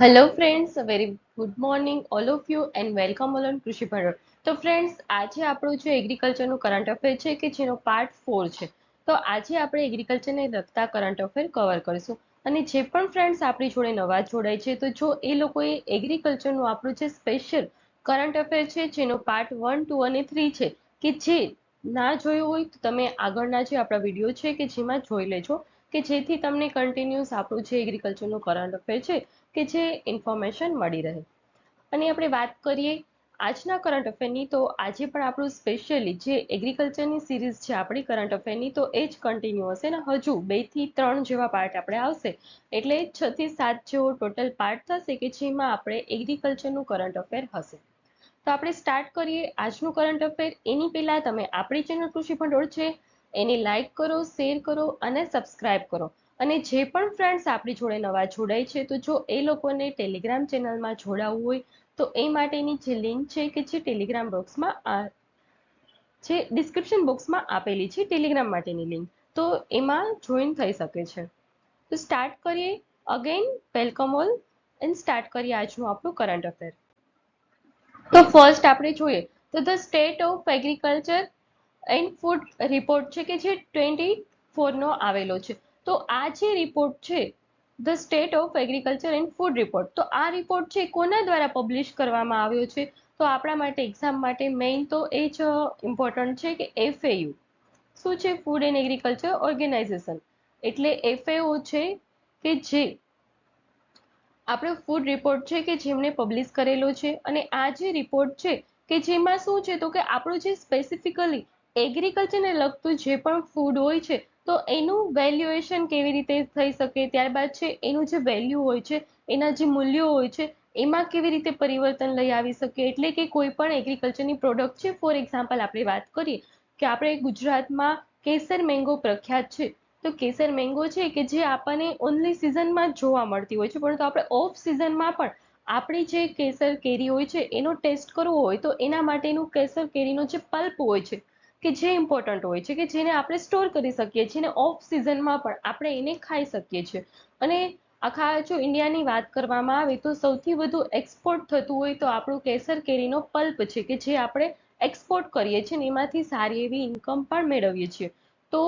Hello friends very good morning all of you and welcome all on Krishi Bhandol તો friends આજે આપણું જે એગ્રીકલ્ચરનું current affair છે કે જેનો પાર્ટ ફોર છે. તો આજે આપણે એગ્રીકલ્ચરને લગતા કરંટ અફેર કવર કરીશું. અને જે પણ ફ્રેન્ડ્સ આપણી જોડે નવા જોડાય છે, તો જો એ લોકોએ એગ્રીકલ્ચરનું આપણું જે સ્પેશિયલ કરંટ અફેર છે, જેનો પાર્ટ વન ટુ અને થ્રી છે, કે જે ના જોયું હોય તો તમે આગળના જે આપણા વીડિયો છે કે જેમાં જોઈ લેજો. કે જેથી તમને કન્ટિન્યુઅસ આપણું જે એગ્રીકલ્ચરનું કરંટ અફેર છે કે જે ઇન્ફોર્મેશન મળી રહે. અને આપણે વાત કરીએ આજના કરંટ અફેરની તો આજે પણ આપણું સ્પેશિયલી જે એગ્રીકલ્ચરની સિરીઝ છે આપણી કરંટ અફેરની તો એ જ કન્ટિન્યુ હશે ને હજુ બેથી ત્રણ જેવા પાર્ટ આપણે આવશે. એટલે છ થી સાત જેવો ટોટલ પાર્ટ થશે કે જેમાં આપણે એગ્રીકલ્ચરનું કરંટ અફેર હશે. તો આપણે સ્ટાર્ટ કરીએ આજનું કરંટ અફેર એની પહેલાં તમે આપણી ચેનલ કૃષિ ભંડોળ છે એને લાઈક કરો શેર કરો અને સબસ્ક્રાઇબ કરો. અને જે પણ ફ્રેન્ડ્સ આપણી જોડે નવા જોડાય છે, તો જો એ લોકોને ટેલિગ્રામ ચેનલમાં જોડાવવું હોય, તો એ માટેની જે લિંક છે કે જે ટેલિગ્રામ બોક્સમાં જે ડિસ્ક્રિપ્શન બોક્સમાં આપેલી છે ટેલિગ્રામ માટેની લિંક તો એમાં જોઈન થઈ શકે છે. તો સ્ટાર્ટ કરીએ again welcome all and start કરીએ આજનું આપણું કરંટ અફેર તો ફર્સ્ટ આપણે જોઈએ, તો the state of agriculture and food report છે કે જે ટ્વેન્ટી ફોરનો આવેલો છે. તો આ જે રિપોર્ટ છે, the state of agriculture and food report, તો આ રિપોર્ટ છે કોના દ્વારા પબ્લિશ કરવામાં આવ્યો છે? તો આપણા માટે એક્ઝામ માટે મેઇન તો એ જ ઇમ્પોર્ટન્ટ છે કે એફએયુ શું છે ફૂડ એન્ડ એગ્રીકલ્ચર ઓર્ગેનાઇઝેશન એટલે એફએઓ છે કે જે આપણો ફૂડ રિપોર્ટ છે કે જેમને પબ્લિશ કરેલો છે અને આ જે રિપોર્ટ છે કે જેમાં શું છે તો કે આપણું જે સ્પેસિફિકલી એગ્રીકલ્ચરને લગતું જે પણ ફૂડ હોય છે, તો એનું વેલ્યુએશન કેવી રીતે થઈ શકે? ત્યારબાદ છે, એનું જે વેલ્યુ હોય છે, એના જે મૂલ્યો હોય છે, એમાં કેવી રીતે પરિવર્તન લઈ આવી શકે? એટલે કે કોઈ પણ એગ્રીકલ્ચરની પ્રોડક્ટ છે ફોર એક્ઝામ્પલ આપણે વાત કરીએ કે આપણે ગુજરાતમાં કેસર મેંગો પ્રખ્યાત છે. તો કેસર મેંગો છે કે જે આપણને ઓનલી સિઝનમાં જોવા મળતી હોય છે, પરંતુ આપણે ઓફ સિઝનમાં પણ આપણી જે કેસર કેરી હોય છે, એનો ટેસ્ટ કરવો હોય તો એના માટેનું કેસર કેરીનો જે પલ્પ હોય છે કે જે ઇમ્પોર્ટન્ટ હોય છે કે જેને આપણે સ્ટોર કરી શકીએ છીએ અને ઓફ સિઝનમાં પણ આપણે એને ખાઈ શકીએ છીએ. અને આખા જો ઇન્ડિયાની વાત કરવામાં આવે તો સૌથી વધુ એક્સપોર્ટ થતું હોય તો આપણું કેસર કેરીનો પલ્પ છે કે જે આપણે એક્સપોર્ટ કરીએ છીએ અને એમાંથી સારી એવી ઇન્કમ પણ મેળવીએ છીએ. તો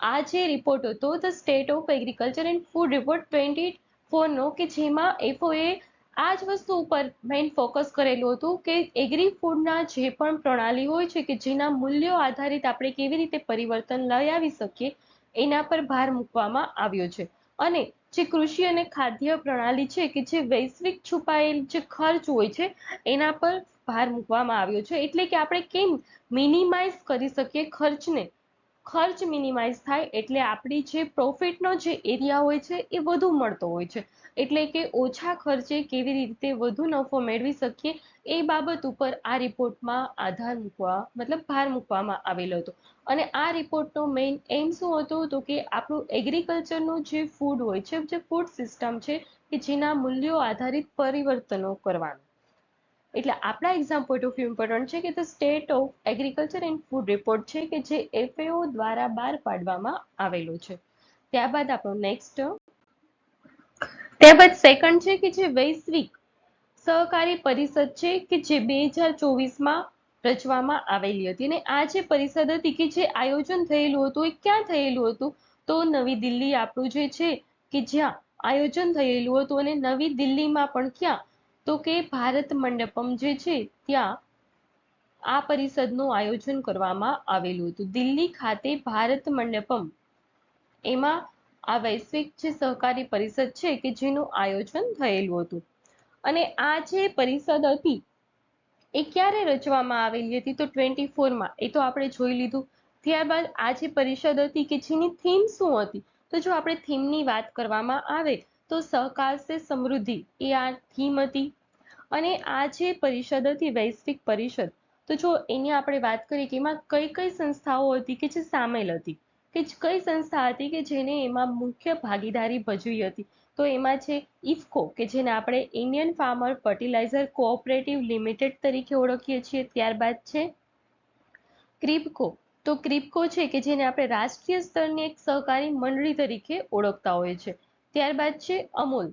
આ જે રિપોર્ટ હતો the state of agriculture and food report twenty ફોરનો કે જેમાં એફઓએ આ જ વસ્તુ ઉપર મેઇન ફોકસ કરેલું હતું કે એગ્રી ફૂડના જે પણ પ્રણાલી હોય છે કે જેના મૂલ્યો આધારિત આપણે કેવી રીતે પરિવર્તન લઈ આવી શકીએ, એના પર ભાર મૂકવામાં આવ્યો છે. અને જે કૃષિ અને ખાદ્ય પ્રણાલી છે કે જે વૈશ્વિક છુપાયેલ જે ખર્ચ હોય છે, એના પર ભાર મૂકવામાં આવ્યો છે. એટલે કે આપણે કેમ મિનિમાઇઝ કરી શકીએ ખર્ચને? ખર્ચ મિનિમાઇઝ થાય એટલે આપણી જે પ્રોફિટનો જે એરિયા હોય છે એ વધુ મળતો હોય છે. એટલે કે ઓછા ખર્ચે કેવી રીતે વધુ નફો મેળવી શકીએ એ બાબત ઉપર આ રિપોર્ટમાં આધાર મૂકવા, મતલબ ભાર મૂકવામાં આવેલો હતો. અને આ રિપોર્ટનો મેઇન એમ શું હતો તો કે આપણું એગ્રીકલ્ચરનું જે ફૂડ હોય છે, જે ફૂડ સિસ્ટમ છે, કે જેના મૂલ્યો આધારિત પરિવર્તનો કરવાનું. એટલે આપણા exam point of view important છે કે the state of agriculture and food report છે કે જે એફએઓ દ્વારા બહાર પાડવામાં આવેલો છે. ત્યારબાદ આપણો નેક્સ્ટ ત્યારબાદ સેકન્ડ છે કે જે વૈશ્વિક સહકારી પરિષદ છે કે જે બે હજાર ચોવીસમાં રચવામાં આવેલી હતી. અને આ જે પરિષદ હતી કે જે આયોજન થયેલું હતું, એ ક્યાં થયેલું હતું? તો નવી દિલ્હી આપણું જે છે કે જ્યાં આયોજન થયેલું હતું અને નવી દિલ્હીમાં પણ ક્યાં તો કે ભારત મંડપમ જે છે, ત્યાં આ પરિષદનું આયોજન કરવામાં આવેલું હતું. દિલ્હી ખાતે ભારત મંડપમ એમાં આ વૈશ્વિક જે સહકારી પરિષદ છે કે જેનું આયોજન થયેલું હતું. અને આ જે પરિષદ હતી, એ ક્યારે રચવામાં આવેલી હતી? તો ટ્વેન્ટી ફોરમાં, એ તો આપણે જોઈ લીધું. ત્યારબાદ આ જે પરિષદ હતી કે જેની થીમ શું હતી? તો જો આપણે થીમની વાત કરવામાં આવે તો સહકાર સે સમૃદ્ધિ, એ આ થીમ હતી. અને આ જે પરિષદ હતી, વૈશ્વિક પરિષદ, તો જો એની આપણે વાત કરીએ કે એમાં કઈ કઈ સંસ્થાઓ હતી કે જે સામેલ હતી? કે કઈ સંસ્થા હતી કે જેને એમાં મુખ્ય ભાગીદારી ભજવી હતી? તો એમાં છે ઇફકો કે જેને આપણે Indian farmer fertiliser cooperative limited તરીકે ઓળખીએ છીએ. ત્યારબાદ છે ક્રિપકો, તો ક્રિપકો છે કે જેને આપણે રાષ્ટ્રીય સ્તરની એક સહકારી મંડળી તરીકે ઓળખતા હોઈએ છીએ. ત્યારબાદ છે અમૂલ,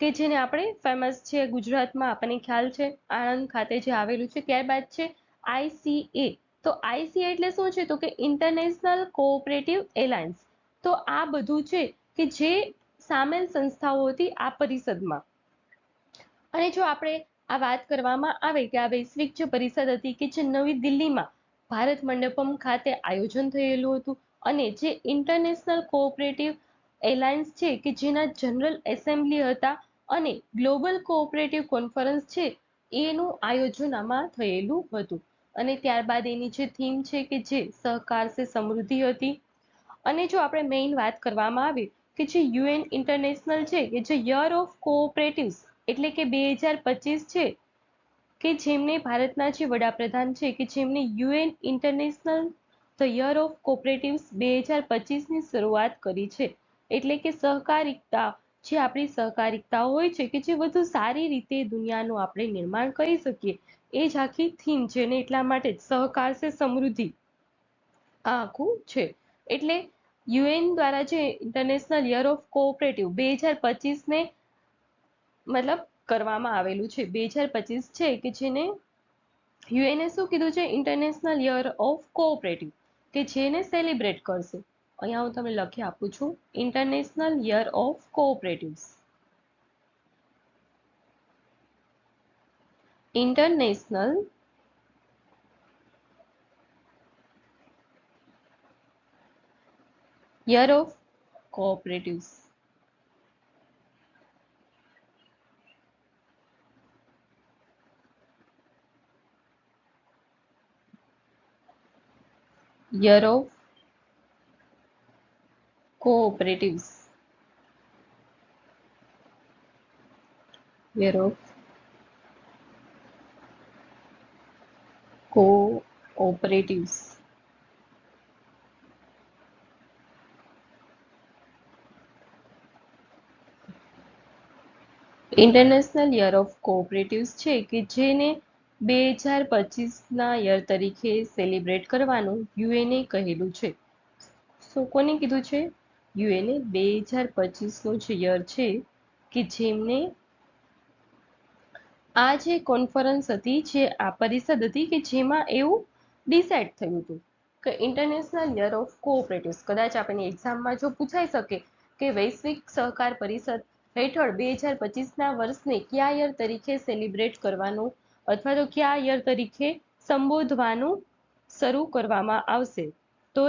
કે જેને આપણે ફેમસ છે ગુજરાતમાં, આપણને ખ્યાલ છે, આણંદ ખાતે જે આવેલું છે. ત્યારબાદ છે આઈસીએ તો આઈસીએ એટલે શું છે? તો કે ઇન્ટરનેશનલ કોઓપરેટિવ એલાયન્સ તો આ બધું છે કે જે સામેલ સંસ્થાઓ હતી આ પરિષદમાં. અને જો આપણે આ વાત કરવામાં આવે કે આ વૈશ્વિક જે પરિષદ હતી કે જે નવી દિલ્હીમાં ભારત મંડપમ ખાતે આયોજન થયેલું હતું અને જે ઇન્ટરનેશનલ કોઓપરેટિવ એલાયન્સ છે કે જેના જનરલ એસેમ્બલી હતા અને ગ્લોબલ કોઓપરેટિવ કોન્ફરન્સ છે, એનું આયોજન આમાં થયેલું હતું. અને ત્યારબાદ એની જે થીમ છે કે જે સહકાર સે સમૃદ્ધિ હતી. અને જો આપણે મેઇન વાત કરવામાં આવે કે જે યુએન ઇન્ટરનેશનલ છે, કે જે યર ઓફ કોઓપરેટિવ્સ એટલે કે બે હજાર પચીસ છે, કે જેમને ભારતના જે વડાપ્રધાન છે, કે જેમને UN international the year of cooperatives બે હજાર પચીસની શરૂઆત કરી છે. એટલે કે સહકારિકતા, જે આપણી સહકારિકતા હોય છે કે જે વધુ સારી રીતે દુનિયાનું આપણે નિર્માણ કરી શકીએ. એ જ આખી થીમ છે ને એટલા માટે જ સહકાર છે સમૃદ્ધિ આ આખું છે. એટલે યુએન દ્વારા જે ઇન્ટરનેશનલ યર ઓફ કોઓપરેટિવ બે હજાર પચીસને મતલબ કરવામાં આવેલું છે. બે હજાર પચીસ છે કે જેને યુએનએ શું કીધું છે? ઇન્ટરનેશનલ યર ઓફ કોઓપરેટિવ કે જેને સેલિબ્રેટ કરશે. અહીંયા હું તમને લખી આપું છું international year of cooperatives international year of cooperatives year of cooperatives. Whereof of cooperatives. International year of cooperatives છે કે જેને બે હજાર પચીસના યર તરીકે સેલિબ્રેટ કરવાનું યુએનએ કહેલું છે. શું કોને કીધું છે? યુએનએ બે હજાર પચીસનો જે યર છે કે જેમને આ જે કોન્ફરન્સ હતી, જે આ પરિષદ હતી કે જેમાં એવું ડિસાઇડ થયું હતું કે ઇન્ટરનેશનલ યર ઓફ કોઓપરેટિવ્સ કદાચ આપણને એક્ઝામમાં જો પૂછાઈ શકે કે વૈશ્વિક સહકાર પરિષદ હેઠળ બે હજાર પચીસના વર્ષને કયા યર તરીકે સેલિબ્રેટ કરવાનું અથવા તો કયા યર તરીકે સંબોધવાનું શરૂ કરવામાં આવશે? તો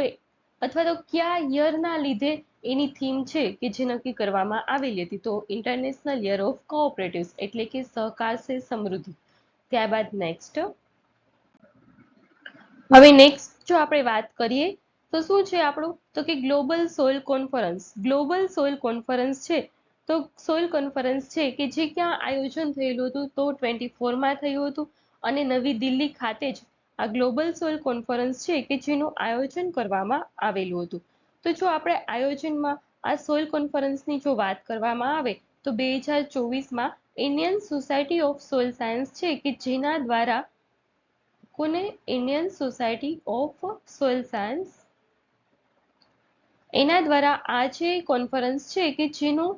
અથવા તો કયા યરના લીધે એની થીમ છે કે જે નક્કી કરવામાં આવેલી હતી. તો ઇન્ટરનેશનલ યર ઓફ કોઓપરેટિવ્સ એટલે કે સહકાર સે સમૃદ્ધિ. ત્યારબાદ નેક્સ્ટ હવે નેક્સ્ટ જો આપણે વાત કરીએ, તો શું છે આપણું? તો કે global soil conference global soil conference છે. તો સોઇલ કોન્ફરન્સ છે કે જે ક્યાં આયોજન થયેલું હતું? તો ટ્વેન્ટી ફોરમાં થયું હતું. અને નવી દિલ્હી ખાતે જ આ ગ્લોબલ સોઇલ કોન્ફરન્સ છે કે જેનું આયોજન કરવામાં આવેલું હતું. તો જો આપણે આયોજનમાં આ સોઇલ કોન્ફરન્સની જો વાત કરવામાં આવે, તો બે હજાર ચોવીસમાં Indian society of soil science છે કે જેના દ્વારા કોને Indian society of soil science એના દ્વારા આ જે કોન્ફરન્સ છે કે જેનું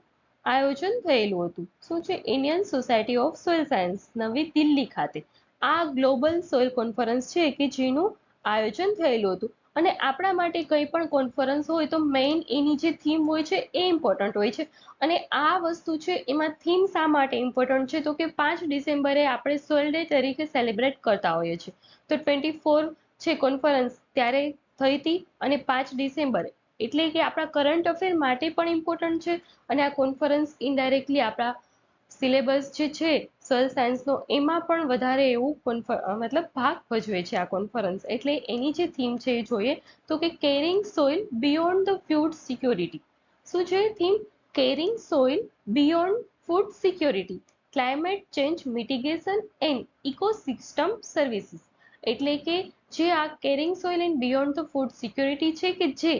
આયોજન થયેલું હતું. શું છે? Indian society of soil science નવી દિલ્હી ખાતે. આ ગ્લોબલ સોઇલ કોન્ફરન્સ છે કે જેનું આયોજન થયેલું હતું. અને આપણા માટે કંઈ પણ કોન્ફરન્સ હોય તો મેઇન એની જે થીમ હોય છે એ ઇમ્પોર્ટન્ટ હોય છે. અને આ વસ્તુ છે એમાં થીમ શા માટે ઇમ્પોર્ટન્ટ છે? તો કે પાંચ ડિસેમ્બરે આપણે સોલ ડે તરીકે સેલિબ્રેટ કરતા હોઈએ છીએ. તો ટ્વેન્ટી ફોર છે કોન્ફરન્સ ત્યારે થઈ હતી અને પાંચ ડિસેમ્બરે. એટલે કે આપણા કરંટ અફેર માટે પણ ઇમ્પોર્ટન્ટ છે અને આ કોન્ફરન્સ ઇનડાયરેક્ટલી આપણા સિલેબસ જે છે સોઇલ સાયન્સનો એમાં પણ વધારે એવું મતલબ ભાગ ભજવે છે આ કોન્ફરન્સ એટલે એની જે થીમ છે એ જોઈએ તો કે caring soil beyond the food security શું છે theme caring soil beyond food security climate change mitigation and ecosystem services એટલે કે જે આ caring soil and beyond the food security છે કે જે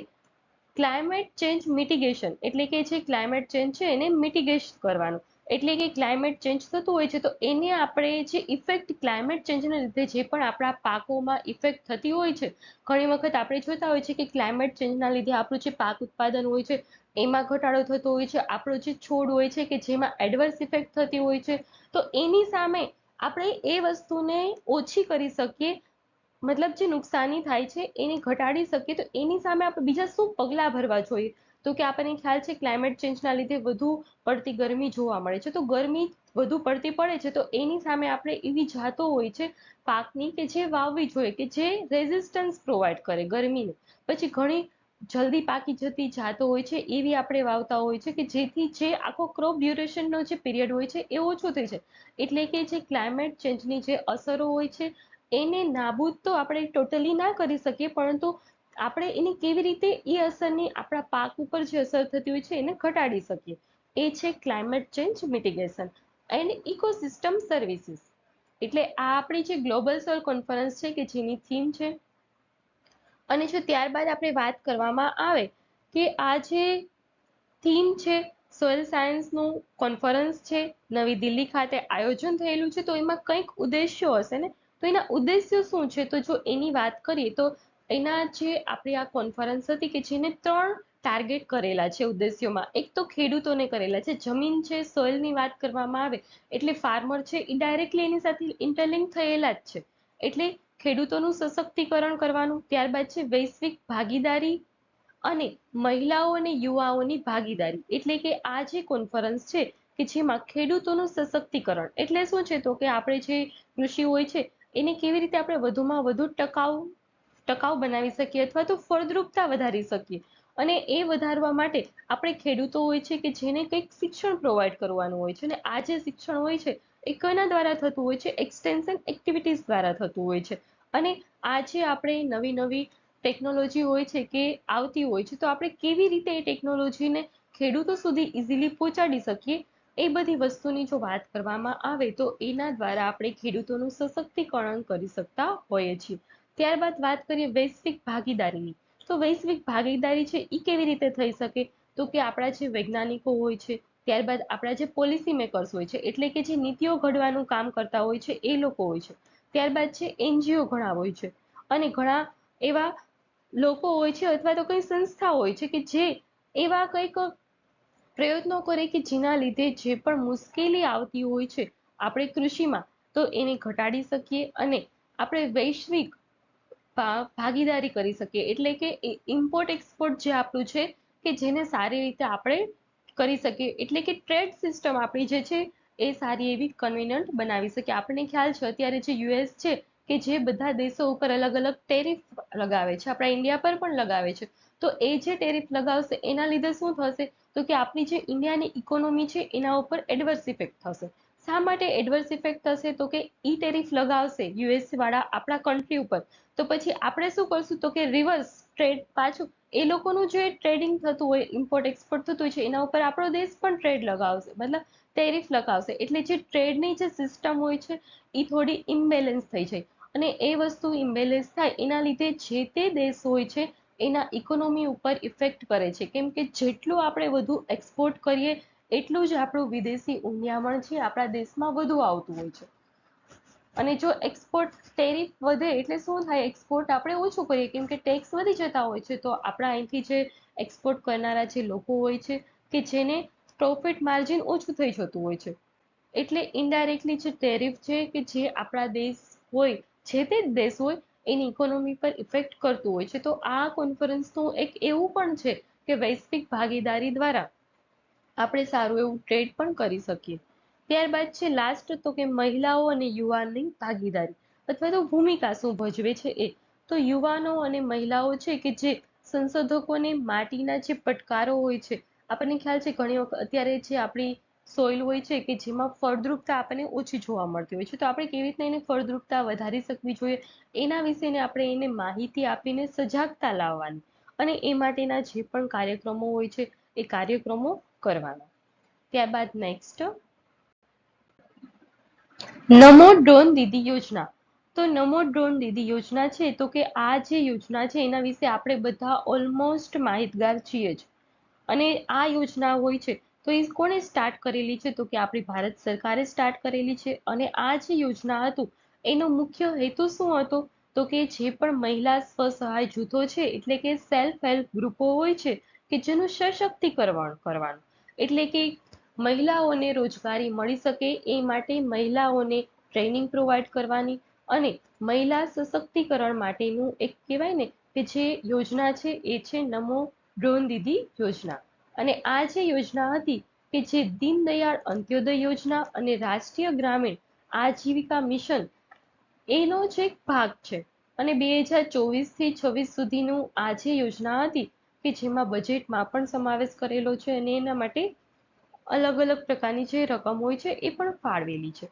ક્લાઇમેટ ચેન્જ મિટિગેશન એટલે કે જે ક્લાઇમેટ ચેન્જ છે એને મિટિગેટ કરવાનું. એટલે કે ક્લાઇમેટ ચેન્જ થતું હોય છે, તો એને આપણે જે ઇફેક્ટ ક્લાઇમેટ ચેન્જના લીધે જે પણ આપણા પાકોમાં ઇફેક્ટ થતી હોય છે, ઘણી વખત આપણે જોતા હોય છે કે ક્લાઇમેટ ચેન્જના લીધે આપણું જે પાક ઉત્પાદન હોય છે, એમાં ઘટાડો થતો હોય છે, આપણો જે છોડ હોય છે કે જેમાં એડવર્સ ઇફેક્ટ થતી હોય છે, તો એની સામે આપણે એ વસ્તુને ઓછી કરી શકીએ, મતલબ જે નુકસાની થાય છે, એને ઘટાડી શકીએ, તો એની સામે આપણે બીજા શું પગલાં ભરવા જોઈએ? તો કે આપણને ખ્યાલ છે ક્લાઇમેટ ચેન્જના લીધે વધુ પડતી ગરમી જોવા મળે છે. તો ગરમી વધુ પડતી પડે છે તો એની સામે આપણે એવી જાતો હોય છે પાકની કે જે વાવવી જોઈએ કે જે રેઝિસ્ટન્સ પ્રોવાઈડ કરે ગરમીને. પછી ઘણી જલ્દી પાકી જતી જાતો હોય છે એવી આપણે વાવતા હોય છે કે જેથી જે આખો ક્રોપ ડ્યુરેશનનો જે પીરિયડ હોય છે એ ઓછો થઈ જાય. એટલે કે જે ક્લાઇમેટ ચેન્જની જે અસરો હોય છે એને નાબૂદ તો આપણે ટોટલી ના કરી શકીએ પરંતુ આપણે એની કેવી રીતે એ અસરની આપણા પાક ઉપર જે અસર થતી હોય છે એને ઘટાડી શકીએ. એ છે climate change mitigation and ecosystem services એટલે આ આપણી જે ગ્લોબલ સોલ કોન્ફરન્સ છે કે જેની થીમ છે. અને જો ત્યારબાદ આપણે વાત કરવામાં આવે કે આ જે થીમ છે સોઇલ સાયન્સનું કોન્ફરન્સ છે, નવી દિલ્હી ખાતે આયોજન થયેલું છે, તો એમાં કંઈક ઉદ્દેશ્યો હશે ને? તો એના ઉદ્દેશ્યો શું છે? તો જો એની વાત કરીએ તો એના જે આપણી આ કોન્ફરન્સ હતી કે જેને ત્રણ ટાર્ગેટ કરેલા છે ઉદ્દેશ્યોમાં. એક તો ખેડૂતોને કરેલા છે. જમીન છે સોઇલની વાત કરવામાં આવે એટલે ફાર્મર છે, એ ડાયરેક્ટલી એની સાથે ઇન્ટરલિંક થયેલા જ છે. એટલે ખેડૂતોનું સશક્તિકરણ કરવાનું, ત્યારબાદ છે વૈશ્વિક ભાગીદારી અને મહિલાઓ અને યુવાઓની ભાગીદારી. એટલે કે આ જે કોન્ફરન્સ છે કે જેમાં ખેડૂતોનું સશક્તિકરણ. એટલે શું છે તો કે આપણે જે કૃષિ હોય છે, એને કેવી રીતે આપણે વધુમાં વધુ ટકાઉ ટકાઉ બનાવી શકીએ અથવા તો ફળદ્રુપતા વધારી શકીએ. અને એ વધારવા માટે આપણે ખેડૂતો હોય છે કે જેને કંઈક શિક્ષણ પ્રોવાઈડ કરવાનું હોય છે અને આ જે શિક્ષણ હોય છે, એ કોના દ્વારા થતું હોય છે? એક્સટેન્શન એક્ટિવિટીઝ દ્વારા થતું હોય છે. અને આ જે આપણે નવી નવી ટેકનોલોજી હોય છે કે આવતી હોય છે, તો આપણે કેવી રીતે એ ટેકનોલોજીને ખેડૂતો સુધી ઇઝીલી પહોંચાડી શકીએ? એ બધી વસ્તુની જો વાત કરવામાં આવે, તો એના દ્વારા આપણે ખેડૂતોનું સશક્તિકરણ કરી શકતા હોઈએ છીએ. ત્યારબાદ વાત કરીએ વૈશ્વિક ભાગીદારીની. તો વૈશ્વિક ભાગીદારી છે એ કેવી રીતે થઈ શકે? તો કે આપણા જે વૈજ્ઞાનિકો હોય છે, ત્યારબાદ આપણા જે પોલિસી મેકર્સ હોય છે, એટલે કે જે નીતિઓ ઘડવાનું કામ કરતા હોય છે, એ લોકો હોય છે. ત્યારબાદ છે એનજીઓ ઘણા હોય છે. અને ઘણા એવા લોકો હોય છે અથવા તો કઈ સંસ્થા હોય છે કે જે એવા કંઈક પ્રયત્નો કરે કે જેના લીધે જે પણ મુશ્કેલી આવતી હોય છે, આપણે કૃષિમાં, તો એને ઘટાડી શકીએ અને આપણે વૈશ્વિક ભાગીદારી કરી શકીએ. એટલે કે ઇમ્પોર્ટ એક્સપોર્ટ જે આપણું છે કે જેને સારી રીતે આપણે કરી શકીએ. એટલે કે ટ્રેડ સિસ્ટમ આપણી જે છે એ સારી એવી કન્વિનન્ટ બનાવી શકીએ. આપણને ખ્યાલ છે અત્યારે જે યુએસ છે કે જે બધા દેશો ઉપર અલગ અલગ ટેરિફ લગાવે છે. આપણા ઇન્ડિયા પર પણ લગાવે છે. તો એ જે ટેરિફ લગાવશે એના લીધે શું થશે? તો કે આપણી જે ઇન્ડિયાની ઇકોનોમી છે એના ઉપર એડવર્સ ઇફેક્ટ થશે. શા માટે એડવર્સ ઇફેક્ટ થશે? તો કે ઈ ટેરિફ લગાવશે યુએસ વાળા આપણા કન્ટ્રી ઉપર. તો પછી આપણે શું કરશું? તો કે રિવર્સ ટ્રેડ પાછું, એ લોકોનું જે ટ્રેડિંગ થતું હોય ઇમ્પોર્ટ એક્સપોર્ટ થતું હોય છે, એના ઉપર આપણો દેશ પણ ટ્રેડ લગાવશે. મતલબ ટેરિફ લગાવશે. એટલે જે ટ્રેડની જે સિસ્ટમ હોય છે એ થોડી ઇમ્બેલેન્સ થઈ જાય. અને એ વસ્તુ ઇમ્બેલેન્સ થાય, એના લીધે જે તે દેશ હોય છે, એના ઇકોનોમી ઉપર ઇફેક્ટ કરે છે. કેમ કે જેટલું આપણે વધુ એક્સપોર્ટ કરીએ, એટલું જ આપણું વિદેશી ઉન્યામણ છે, આપણા દેશમાં વધુ આવતું હોય છે. અને જો એક્સપોર્ટ ટેરિફ વધે, એટલે શું થાય? એક્સપોર્ટ આપણે ઓછું કરીએ, કેમ કે ટેક્સ વધી જતા હોય છે. તો આપણા અહીંથી જે એક્સપોર્ટ કરનારા જે લોકો હોય છે, કે જેને પ્રોફિટ માર્જિન ઓછું થઈ જતું હોય છે. એટલે ઇનડાયરેક્ટલી જે ટેરિફ છે, કે જે આપણા દેશ હોય, જે તે દેશ હોય, એની ઇકોનોમી પર ઇફેક્ટ કરતું હોય છે. તો આ કોન્ફરન્સનું એક એવું પણ છે, કે વૈશ્વિક ભાગીદારી દ્વારા આપણે સારું એવું ટ્રેડ પણ કરી શકીએ. ત્યારબાદ છે લાસ્ટ તો કે મહિલાઓ અને યુવાનની ભાગીદારી અથવા તો ભૂમિકા શું ભજવે છે એ? તો યુવાનો અને મહિલાઓ છે કે જે સંશોધકોને માટીના જે પડકારો હોય છે, આપણને ખ્યાલ છે ઘણી વખત અત્યારે જે આપણી સોઇલ હોય છે કે જેમાં ફળદ્રુપતા આપણને ઓછી જોવા મળતી હોય છે. તો આપણે કેવી રીતના એને ફળદ્રુપતા વધારી શકવી જોઈએ? એના વિશેને આપણે એને માહિતી આપીને સજાગતા લાવવાની અને એ માટેના જે પણ કાર્યક્રમો હોય છે, એ કાર્યક્રમો કરવાના. ત્યારબાદ નેક્સ્ટ નમો ડ્રોન દીદી યોજના. તો નમો ડ્રોન દીદી યોજના છે, તો કે આ જે યોજના છે, એના વિશે આપણે બધા ઓલમોસ્ટ માહિતગાર છીએ જ. અને આ યોજના હોય છે, તો એ કોણે સ્ટાર્ટ કરેલી છે, તો કે આપણી ભારત સરકારે સ્ટાર્ટ કરેલી છે. અને આ જે યોજના હતું, એનો મુખ્ય હેતુ શું હતો? તો કે જે પણ મહિલા સ્વસહાય જૂથો છે, એટલે કે સેલ્ફ હેલ્પ ગ્રુપો હોય છે, કે જેનું સશક્તિકરણ કરવાનું. એટલે કે મહિલાઓને રોજગારી મળી શકે એ માટે મહિલાઓને ટ્રેનિંગ પ્રોવાઈડ કરવાની અને મહિલા સશક્તિકરણ માટેનું એક કહેવાય ને કે જે યોજના છે એ છે નમો ડ્રોન દીદી યોજના. અને આ જે યોજના હતી કે જે દીનદયાળ અંત્યોદય યોજના અને રાષ્ટ્રીય ગ્રામીણ આજીવિકા મિશન, એનો જ એક ભાગ છે. અને બે હજાર ચોવીસથી છવ્વીસ સુધીનું આ જે યોજના હતી કે જેમાં બજેટમાં પણ સમાવેશ કરેલો છે અને એના માટે અલગ અલગ પ્રકારની જે રકમ હોય છે એ પણ ફાળવેલી છે.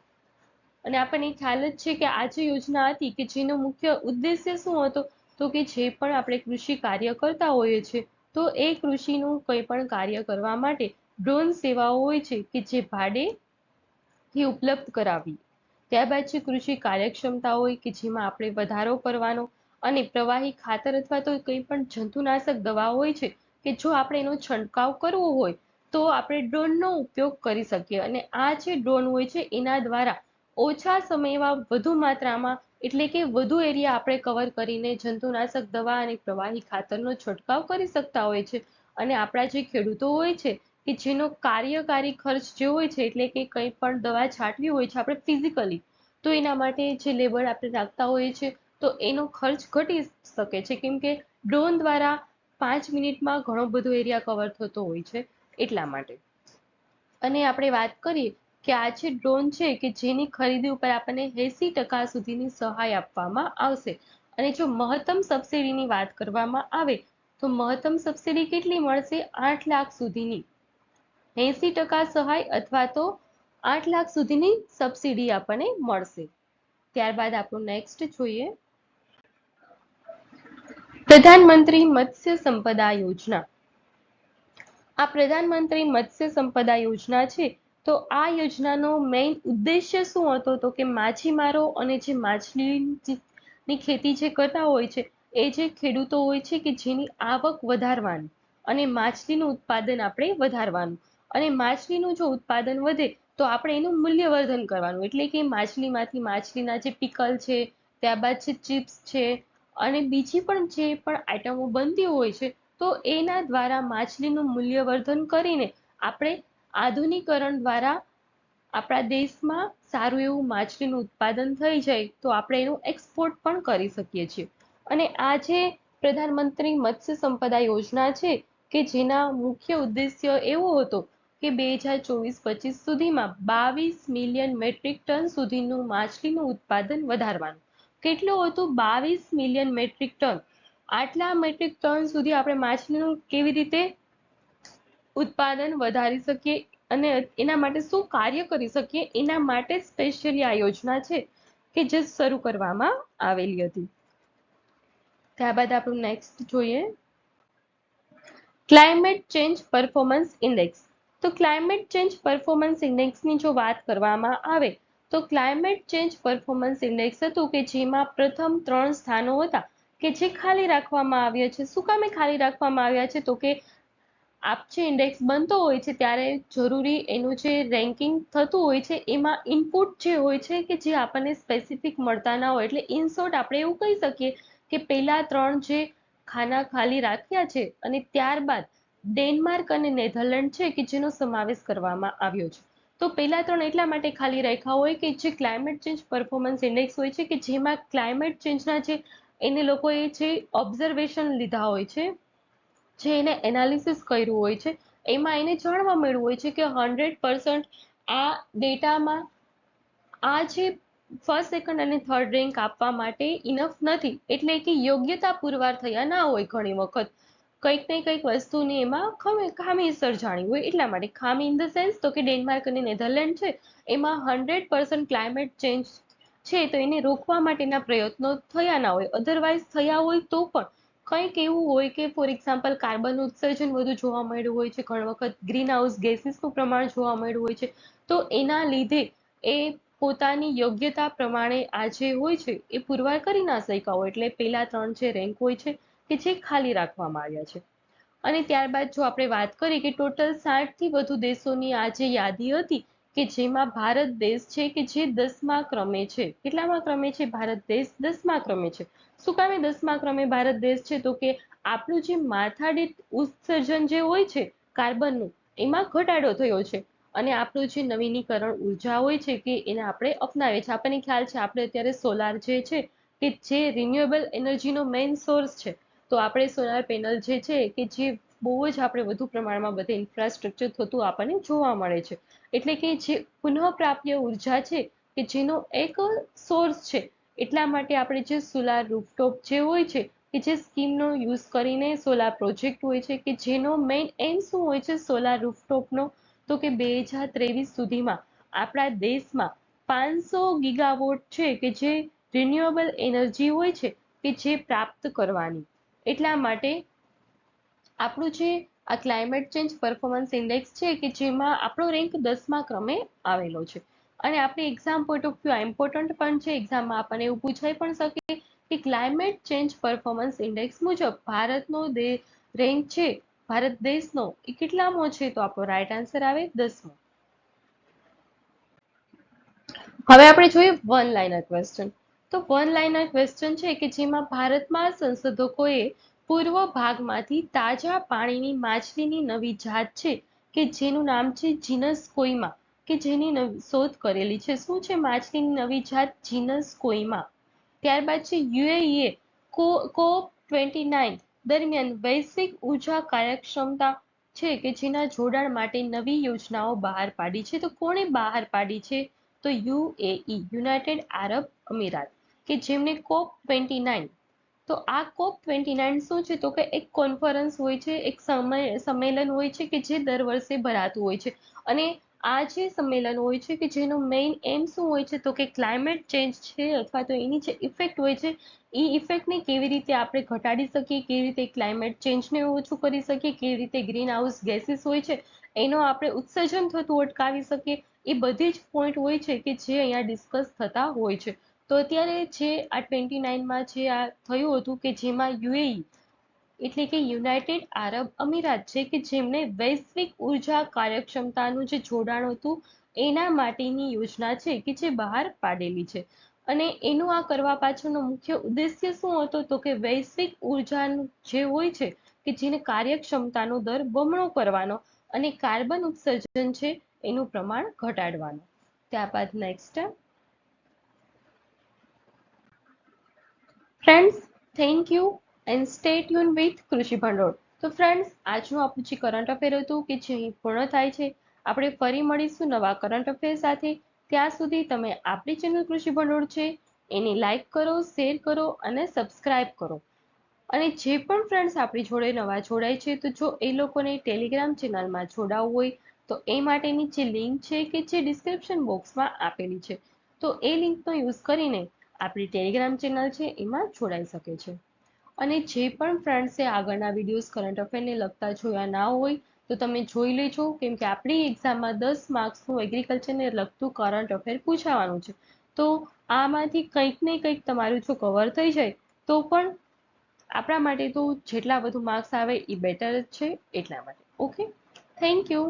અને આપણને ખ્યાલ જ છે કે આ જે યોજના હતી કે જેનો મુખ્ય ઉદ્દેશ્ય શું હતો? તો કે જે પણ આપણે કૃષિ કાર્ય કરતા હોઈએ છીએ, તો એ કૃષિનું કંઈ પણ કાર્ય કરવા માટે ડ્રોન સેવાઓ હોય છે કે જે ભાડેથી ઉપલબ્ધ કરાવી ત્યારબાદ છે કૃષિ કાર્યક્ષમતા હોય કે જેમાં આપણે વધારો કરવાનો અને પ્રવાહી ખાતર અથવા તો કંઈ પણ જંતુનાશક દવા હોય છે કે જો આપણે એનો છંટકાવ કરવો હોય તો આપણે ડ્રોનનો ઉપયોગ કરી શકીએ અને આ જે ડ્રોન હોય છે, એના દ્વારા ઓછા સમયમાં વધુ માત્રામાં, એટલે કે વધુ એરિયા આપણે કવર કરીને જંતુનાશક દવા અને પ્રવાહી ખાતરનો છંટકાવ કરી શકતા હોય છે. અને આપણા જે ખેડૂતો હોય છે, કે જેનો કાર્યકારી ખર્ચ જે હોય છે, એટલે કે કંઈ પણ દવા છાંટવી હોય છે, આપણે ફિઝિકલી તો એના માટે જે લેબર આપણે રાખતા હોઈએ છીએ, તો એનો ખર્ચ ઘટી શકે છે. કેમ કે ડ્રોન દ્વારા પાંચ મિનિટમાં ઘણો બધો એરિયા કવર થતો હોય છે. એટલા માટે. અને આપણે વાત કરીએ કે આ જે ડ્રોન છે કે જેની ખરીદી ઉપર આપણને એસી ટકા સુધીની સહાય આપવામાં આવશે. અને જો મહત્તમ સબસિડીની વાત કરવામાં આવે, તો મહત્તમ સબસિડી કેટલી મળશે? આઠ લાખ સુધીની. એસી ટકા સહાય અથવા તો આઠ લાખ સુધીની સબસિડી આપણને મળશે. ત્યારબાદ આપણું નેક્સ્ટ જોઈએ. પ્રધાનમંત્રી મત્સ્ય સંપદા યોજના. આ પ્રધાનમંત્રી મત્સ્ય સંપદા યોજના છે, તો આ યોજનાનો મેઇન ઉદ્દેશ્ય શું હતો? તો કે માછીમારો અને જે માછલીની ખેતી જે કરતા હોય છે, એ જે ખેડૂતો હોય છે કે જેની આવક વધારવાની અને માછલીનું ઉત્પાદન આપણે વધારવાનું. અને માછલીનું જો ઉત્પાદન વધે, તો આપણે એનું મૂલ્યવર્ધન કરવાનું. એટલે કે માછલીમાંથી માછલીના જે પિકલ છે, ત્યારબાદ છે ચિપ્સ છે અને બીજી પણ જે પણ આઈટમો બનતી હોય છે તો એના દ્વારા માછલીનું મૂલ્યવર્ધન કરીને આપણે આધુનિકરણ દ્વારા આપણા દેશમાં સારું એવું માછલીનું ઉત્પાદન થઈ જાય તો આપણે એનું એક્સપોર્ટ પણ કરી શકીએ છીએ. અને આ જે પ્રધાનમંત્રી મત્સ્ય સંપદા યોજના છે કે જેના મુખ્ય ઉદ્દેશ્ય એવો હતો કે બે હજાર ચોવીસ પચીસ સુધીમાં બાવીસ મિલિયન મેટ્રિક ટન સુધીનું માછલીનું ઉત્પાદન વધારવાનું. કેટલું હતું? બાવીસ મિલિયન મેટ્રિક ટન. આટલા મેટ્રિક ટન સુધી આપણે માછલીનું કેવી રીતે ઉત્પાદન વધારી શકીએ અને એના માટે શું કાર્ય કરી શકીએ, એના માટે સ્પેશિયલી આ યોજના છે કે જે શરૂ કરવામાં આવેલી હતી. ત્યારબાદ આપણું નેક્સ્ટ જોઈએ. ક્લાઇમેટ ચેન્જ પરફોર્મન્સ ઇન્ડેક્સ તો ક્લાઇમેટ ચેન્જ પરફોર્મન્સ ઇન્ડેક્સની જો વાત કરવામાં આવે, તો ક્લાઇમેટ ચેન્જ પરફોર્મન્સ ઇન્ડેક્સ હતું કે જેમાં પ્રથમ ત્રણ સ્થાનો હતા. કે જે ખાલી રાખવામાં આવ્યા છે, શું કામે ખાલી રાખવામાં આવ્યા છે? તો કે આપ જે ઇન્ડેક્સ બનતો હોય છે, ત્યારે જરૂરી એનું જે રેન્કિંગ થતું હોય છે, એમાં ઇનપુટ જે હોય છે કે જે આપણને સ્પેસિફિક મળતા ના હોય. એટલે ઇન આપણે એવું કહી શકીએ કે પહેલા ત્રણ જે ખાના ખાલી રાખ્યા છે અને ત્યારબાદ ડેનમાર્ક અને નેધરલેન્ડ છે કે જેનો સમાવેશ કરવામાં આવ્યો છે. તો પહેલા ત્રણ એટલા માટે ખાલી રાખ્યા હોય કે જે ક્લાઇમેટ ચેન્જ પરફોર્મન્સ ઇન્ડેક્સ હોય છે કે જેમાં ક્લાઇમેટ ચેન્જના જે એને લોકોએ જે ઓબ્ઝર્વેશન લીધા હોય છે, જે એને એનાલિસિસ કર્યું હોય છે, એમાં એને જાણવા મળ્યું હોય છે કે હંડ્રેડ પર્સન્ટ આ ડેટામાં આ જે ફર્સ્ટ સેકન્ડ અને થર્ડ રેન્ક આપવા માટે ઇનફ નથી. એટલે કે યોગ્યતા પુરવાર થયા ના હોય ઘણી વખત. કંઈક ને કંઈક વસ્તુની એમાં ખામી ખામી સર્જાણી હોય. એટલા માટે ખામી ઇન ધ સેન્સ તો કે ડેનમાર્ક અને નેધરલેન્ડ છે, એમાં હંડ્રેડ પર્સન્ટ ક્લાઇમેટ ચેન્જ છે તો એને રોકવા માટેના પ્રયત્નો થયા ના હોય. અધરવાઇઝ થયા હોય તો પણ કંઈક એવું હોય કે ફોર એક્ઝામ્પલ કાર્બન ઉત્સર્જન વધુ જોવા મળ્યું હોય છે, ઘણી વખત ગ્રીન હાઉસ ગેસીસનું પ્રમાણ જોવા મળ્યું હોય છે. તો એના લીધે એ પોતાની યોગ્યતા પ્રમાણે આ જે હોય છે, એ પુરવાર કરી ના શક્યા હોય. એટલે પહેલા ત્રણ જે રેન્ક હોય છે કે જે ખાલી રાખવામાં આવ્યા છે. અને ત્યારબાદ જો આપણે વાત કરીએ કે ટોટલ સાઠથી વધુ દેશોની આ જે યાદી હતી કે જેમાં ભારત દેશ છે કે જે દસમા ક્રમે છે? કેટલામાં ક્રમે છે ભારત દેશ? દસમા ક્રમે છે. શું કામે દસમા ક્રમે ભારત દેશ છે? તો કે આપણું જે માથાદીઠ ઉત્સર્જન જે હોય છે, કાર્બનનું, એમાં ઘટાડો થયો છે. અને આપણું જે નવીનીકરણ ઊર્જા હોય છે કે એને આપણે અપનાવીએ છીએ. આપણને ખ્યાલ છે, આપણે અત્યારે સોલાર જે છે કે જે રિન્યુએબલ એનર્જીનો મેઇન સોર્સ છે. તો આપણે સોલાર પેનલ જે છે કે જે બહુ જ આપણે વધુ પ્રમાણમાં બધે ઇન્ફ્રાસ્ટ્રક્ચર થતું આપણને જોવા મળે છે. એટલે કે જે પુનઃપ્રાપ્ય ઊર્જા છે કે જેનો એક સોર્સ છે, એટલા માટે આપણે જે સોલાર રૂફટોપ જે હોય છે, કે જે સ્કીમનો યુઝ કરીને સોલાર પ્રોજેક્ટ હોય છે, કે જેનો મેઇન એમ શું હોય છે સોલાર રૂફટોપનો તો કે બે હજાર ત્રેવીસ સુધીમાં આપણા દેશમાં પાંચસો ગીગાવોટ છે કે જે રિન્યુએબલ એનર્જી હોય છે, કે જે પ્રાપ્ત કરવાની. એટલા માટે આપણું જે આ ક્લાઇમેટ ચેન્જ પરફોર્મન્સ ઇન્ડેક્સ છે કે જેમાં આપણો રેન્ક દસમા ક્રમે આવેલો છે. અને આપણે exam point of view important પણ છે. એક્ઝામમાં આપણને એવું પૂછાઈ પણ શકે કે ક્લાઇમેટ ચેન્જ પરફોર્મન્સ ઇન્ડેક્સ મુજબ ભારતનો દે રેન્ક છે, ભારત દેશનો એ કેટલામો છે? તો આપણો રાઈટ આન્સર આવે દસમો. હવે આપણે જોઈએ વન લાઇનર ક્વેશ્ચન તો વન લાઇનર ક્વેશ્ચન છે કે જેમાં ભારતમાં સંશોધકોએ પૂર્વ ભાગમાંથી તાજા પાણીની માછલીની નવી જાત છે, કે જેનું નામ છે જીનસ કોઈમા, કે જેની શોધ કરેલી છે. શું છે માછલીની નવી જાત જીનસ કોઈમા? ત્યારબાદ છે યુએઈએ કોપ ટ્વેન્ટી નાઇન દરમિયાન વૈશ્વિક ઊર્જા કાર્યક્ષમતા છે, કે જેના જોડાણ માટે નવી યોજનાઓ બહાર પાડી છે. તો કોણે બહાર પાડી છે? તો યુએઈ, યુનાઇટેડ આરબ અમીરાત, કે જેમને કોપ ટ્વેન્ટી નાઇન તો આ કોપ ટ્વેન્ટી નાઇન શું છે? તો કે એક કોન્ફરન્સ હોય છે, એક સમય, સંમેલન હોય છે કે જે દર વર્ષે ભરાતું હોય છે. અને આ જે સંમેલન હોય છે કે જેનો મેઇન એમ શું હોય છે? તો કે ક્લાઇમેટ ચેન્જ છે અથવા તો એની જે ઇફેક્ટ હોય છે, એ ઇફેક્ટને કેવી રીતે આપણે ઘટાડી શકીએ? કેવી રીતે ક્લાઇમેટ ચેન્જને ઓછું કરી શકીએ? કેવી રીતે ગ્રીન હાઉસ ગેસીસ હોય છે? એનો આપણે ઉત્સર્જન થતું અટકાવી શકીએ? એ બધી જ પોઈન્ટ હોય છે કે જે અહીંયા ડિસ્કસ થતા હોય છે. તો અત્યારે જે આ ટ્વેન્ટી નાઇનમાં જે આ થયું હતું કે જેમાં યુએઈ એટલે કે યુનાઇટેડ આરબ અમીરાત છે કે જેમને વૈશ્વિક ઊર્જા કાર્યક્ષમતાનું જે જોડાણ હતું, એના માટેની યોજના છે કે જે બહાર પાડેલી છે. અને એનું આ કરવા પાછળનો મુખ્ય ઉદ્દેશ્ય શું હતો? તો કે વૈશ્વિક ઉર્જાનું જે હોય છે કે જેને કાર્યક્ષમતાનો દર બમણો કરવાનો અને કાર્બન ઉત્સર્જન છે એનું પ્રમાણ ઘટાડવાનું. ત્યારબાદ next friends thank you and stay tune with Krishi Bhandol તો ફ્રેન્ડ્સ આજનું આપણું જે કરંટ અફેર હતું કે જે પૂર્ણ થાય છે. આપણે ફરી મળીશું નવા કરંટ અફેર સાથે. ત્યાં સુધી તમે આપણી ચેનલ કૃષિ ભંડોળ છે. એની લાઈક કરો શેર કરો અને સબસ્ક્રાઇબ કરો. અને જે પણ ફ્રેન્ડ્સ આપણી જોડે નવા જોડાય છે, તો જો એ લોકોને ટેલિગ્રામ ચેનલમાં જોડાવવું હોય, તો એ માટેની જે લિંક છે કે જે ડિસ્ક્રિપ્શન બોક્સમાં આપેલી છે. તો એ લિંકનો યુઝ કરીને આપણી ટેલિગ્રામ ચેનલ છે, એમાં જોડાઈ શકે છે. અને જે પણ ફ્રેન્ડ્સે આગળના વિડીયોઝ કરંટ અફેરને લગતા જોયા ના હોય, તો તમે જોઈ લેજો, કેમ કે આપણી એક્ઝામમાં દસ માર્ક્સનું એગ્રીકલ્ચરને લગતું કરંટ અફેર પૂછાવાનું છે. તો આમાંથી કંઈક ને કંઈક તમારું જો કવર થઈ જાય, તો પણ આપણા માટે તો જેટલા વધુ માર્ક્સ આવે એ બેટર છે એટલા માટે. Okay thank you